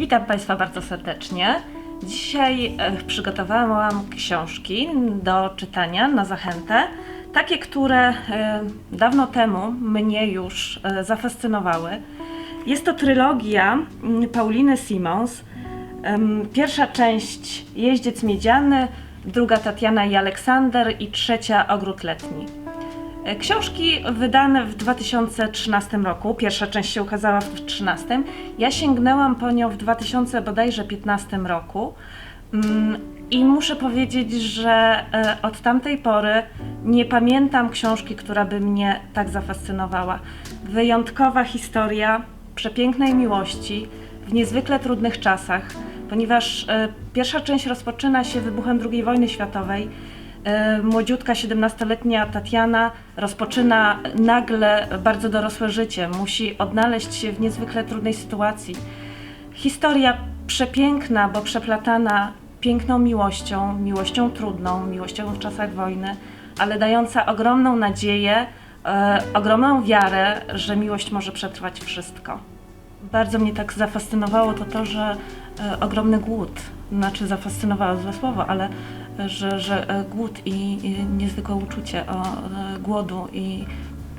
Witam Państwa bardzo serdecznie. Dzisiaj e, przygotowałam książki do czytania na zachętę. Takie, które e, dawno temu mnie już e, zafascynowały. Jest to trylogia mm, Pauliny Simons. Pierwsza część Jeździec Miedziany, druga Tatiana i Aleksander i trzecia Ogród Letni. E, Książki wydane w 2013 roku, pierwsza część się ukazała w 2013. Ja sięgnęłam po nią w 2000 bodajże 15 roku. Mm, I muszę powiedzieć, że e, od tamtej pory nie pamiętam książki, która by mnie tak zafascynowała. Wyjątkowa historia przepięknej miłości w niezwykle trudnych czasach, ponieważ e, pierwsza część rozpoczyna się wybuchem II wojny światowej. E, Młodziutka, 17-letnia Tatiana rozpoczyna nagle bardzo dorosłe życie. Musi odnaleźć się w niezwykle trudnej sytuacji. Historia przepiękna, bo przeplatana piękną miłością, miłością trudną, miłością w czasach wojny, ale dająca ogromną nadzieję, e, ogromną wiarę, że miłość może przetrwać wszystko. Bardzo mnie tak zafascynowało to to, że e, ogromny głód, znaczy zafascynowało złe słowo, ale że, że e, głód i, niezwykłe uczucie o, e, głodu i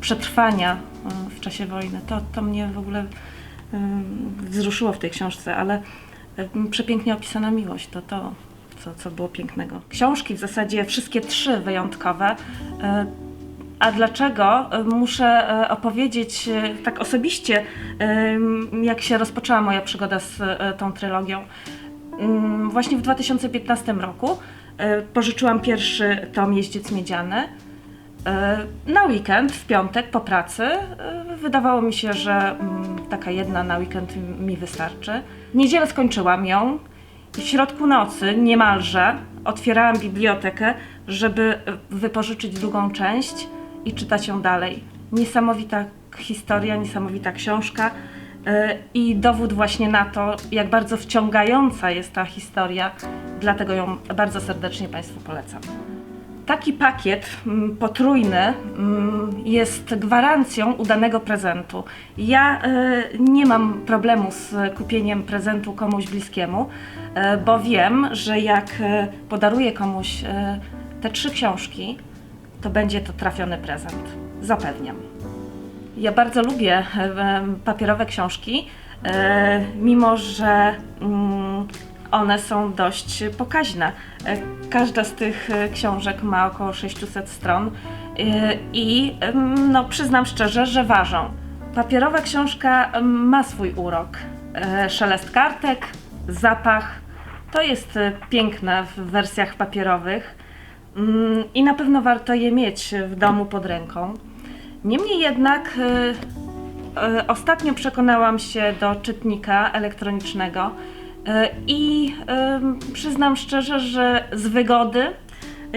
przetrwania e, w czasie wojny, to, to mnie w ogóle ym, wzruszyło w tej książce, ale ym, przepięknie opisana miłość to to, co, co było pięknego. Książki w zasadzie wszystkie trzy wyjątkowe. y, A dlaczego? Muszę opowiedzieć tak osobiście, jak się rozpoczęła moja przygoda z tą trylogią. Właśnie w 2015 roku pożyczyłam pierwszy tom Jeździec Miedziany. E, Na weekend, w piątek po pracy, e, wydawało mi się, że mm, taka jedna na weekend mi wystarczy. W niedzielę skończyłam ją i w środku nocy niemalże otwierałam bibliotekę, żeby e, wypożyczyć drugą część i czytać ją dalej. Niesamowita historia, niesamowita książka e, i dowód właśnie na to, jak bardzo wciągająca jest ta historia, dlatego ją bardzo serdecznie Państwu polecam. Taki pakiet mm, potrójny mm, jest gwarancją udanego prezentu. Ja e, nie mam problemu z kupieniem prezentu komuś bliskiemu, e, bo wiem, że jak e, podaruję komuś e, te trzy książki, to będzie to trafiony prezent. Zapewniam. Ja bardzo lubię e, papierowe książki, e, mimo że mm, one są dość pokaźne. E, Każda z tych książek ma około 600 stron i no, przyznam szczerze, że ważą. Papierowa książka ma swój urok. Szelest kartek, zapach. To jest piękne w wersjach papierowych Mm, i na pewno warto je mieć w domu pod ręką. Niemniej jednak e, e, ostatnio przekonałam się do czytnika elektronicznego e, i przyznam szczerze, że z wygody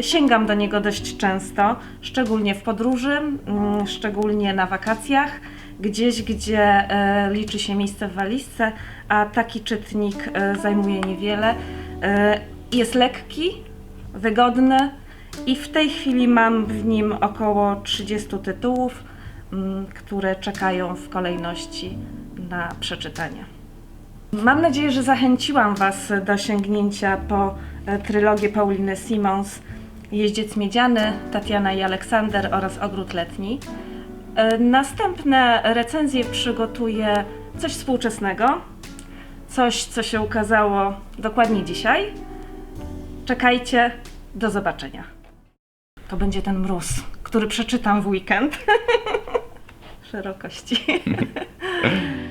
sięgam do niego dość często, szczególnie w podróży, mm, szczególnie na wakacjach, gdzieś gdzie liczy się miejsce w walizce, a taki czytnik zajmuje niewiele. Jest lekki, wygodny i w tej chwili mam w nim około 30 tytułów, mm, które czekają w kolejności na przeczytanie. Mam nadzieję, że zachęciłam Was do sięgnięcia po e, trylogię Pauliny Simons Jeździec Miedziany, Tatiana i Aleksander oraz Ogród Letni. E, Następne recenzje przygotuję coś współczesnego, coś, co się ukazało dokładnie dzisiaj. Czekajcie, do zobaczenia. To będzie ten mróz, który przeczytam w weekend. Szerokości.